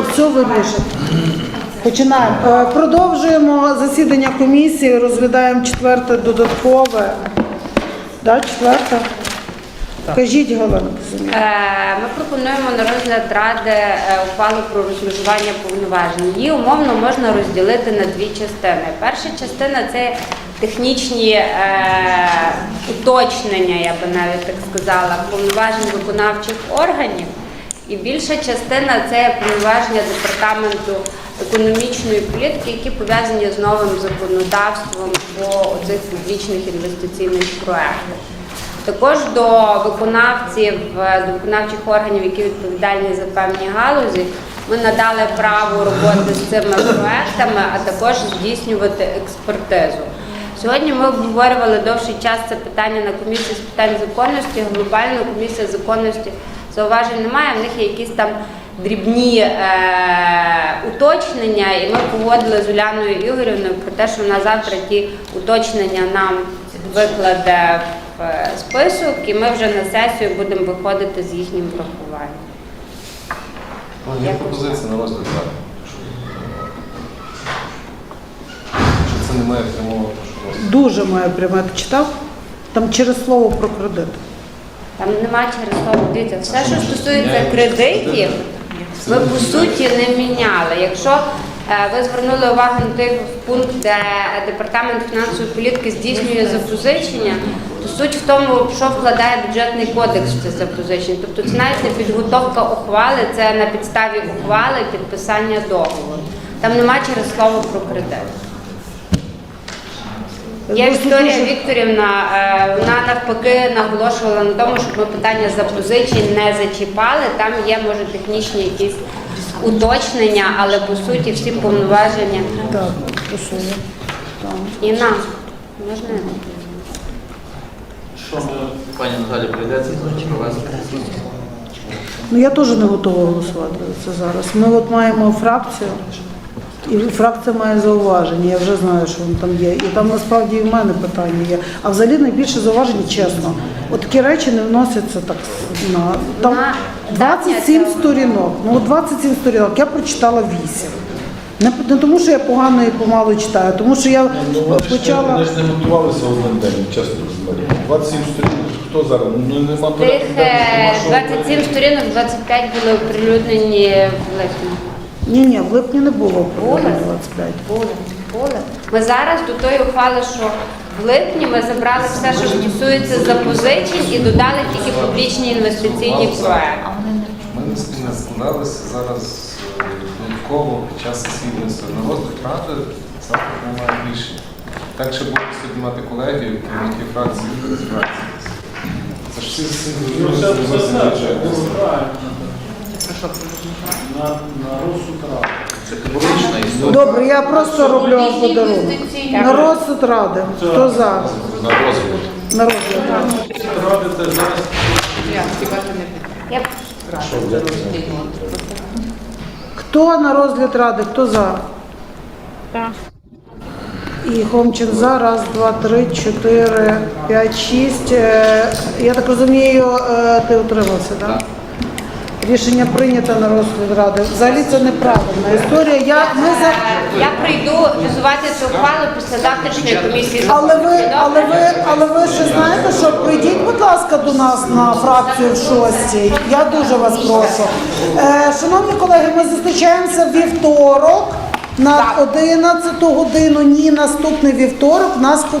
все вирішить. Починаємо. Е, Продовжуємо засідання комісії, розглядаємо четверте додаткове. Да, четверте? Кажіть, Галина. Е, Ми пропонуємо на розгляд ради е, ухвалу про розмежування повноважень. Її умовно можна розділити на дві частини. Перша частина це технічні е, уточнення, я би навіть так сказала, повноважень виконавчих органів. І більша частина це повноваження департаменту економічної політики, які пов'язані з новим законодавством по цих публічних інвестиційних проектах. Також до виконавців, до виконавчих органів, які відповідальні за певні галузі, ми надали право роботи з цими проектами, а також здійснювати експертизу. Сьогодні ми обговорювали довший час це питання на комісії з питань законності. Глобально комісія законності зауважень немає. В них є якісь там дрібні е, уточнення, і ми погодили з Уляною Ігорівною про те, що вона завтра ті уточнення нам викладе в е, список, і ми вже на сесію будемо виходити з їхнім врахуванням. Ну, Є пропозиція на розгляд. Що це не має прямого Дуже має пряме. Ти читав? Там через слово про кредит. Там нема через слово. Дивіться, все, що стосується кредитів, ми по суті не міняли. Якщо е, ви звернули увагу на той пункт, де департамент фінансової політики здійснює запозичення, то суть в тому, що вкладає бюджетний кодекс в це запозичення. Тобто це навіть не підготовка ухвали, це на підставі ухвали підписання договору. Там нема через слово про кредит. Є Вікторія Вікторівна, е, вона навпаки наголошувала на тому, щоб ми питання запозичень не зачіпали. Там є, може, технічні якісь уточнення, але по суті всі повноваження. Так. і нам. Можна? Що ми, пані Наталі, прийдеться провести? Ну я теж не готова голосувати за це зараз. Ми от маємо фракцію, і фракція має зауваження. Я вже знаю, що воно там є. І там насправді і в мене питання є. А взагалі найбільше зауважень, чесно. От такі речі не вносяться так на там 27 сторінок. Ну 27 сторінок. Я прочитала 8. Не, не тому, що я погано і помалу читаю, а тому що я почала. Вони ж не готувалися один день, чесно говоря. 27 сторінок, хто зараз? Ну нема Тих порядку е, нема що 27 сторінок, 25 були оприлюднені в липні. Ні, ні, в липні не було проблем 25. Були, були. Ми зараз до тої ухвали, що в липні ми забрали все, що стосується запозичень, і додали тільки публічні інвестиційні проекти. Ми не складалися зараз е, додатково під час сесійної. На ради завтра немає рішення. Так ще буде сьогодні мати колегію, керівники фракції фракції. Це ж всі Ну, це бюджет. На, на розсуд ради. Це публічна історія. Добре, я просто роблю вам подарунок. На розсуд ради. Хто за? На розгляд. На розгляд ради. Ради це зараз Я б Хто на розгляд ради? Хто за? Так. І Хомчин за. Раз, два, три, чотири, п'ять, шість. Е, Я так розумію, е, ти утримався, так? Рішення прийнято на розгляд ради. Взагалі це неправильна історія. Я, ми за... я прийду візувати цю ухвалу після завтрашньої комісії. Але ви, але ви, але ви ще знаєте, що прийдіть, будь ласка, до нас на фракцію в шостій. Я дуже вас прошу. Е, шановні колеги, ми зустрічаємося вівторок на 11 годину. Ні, наступний вівторок. У нас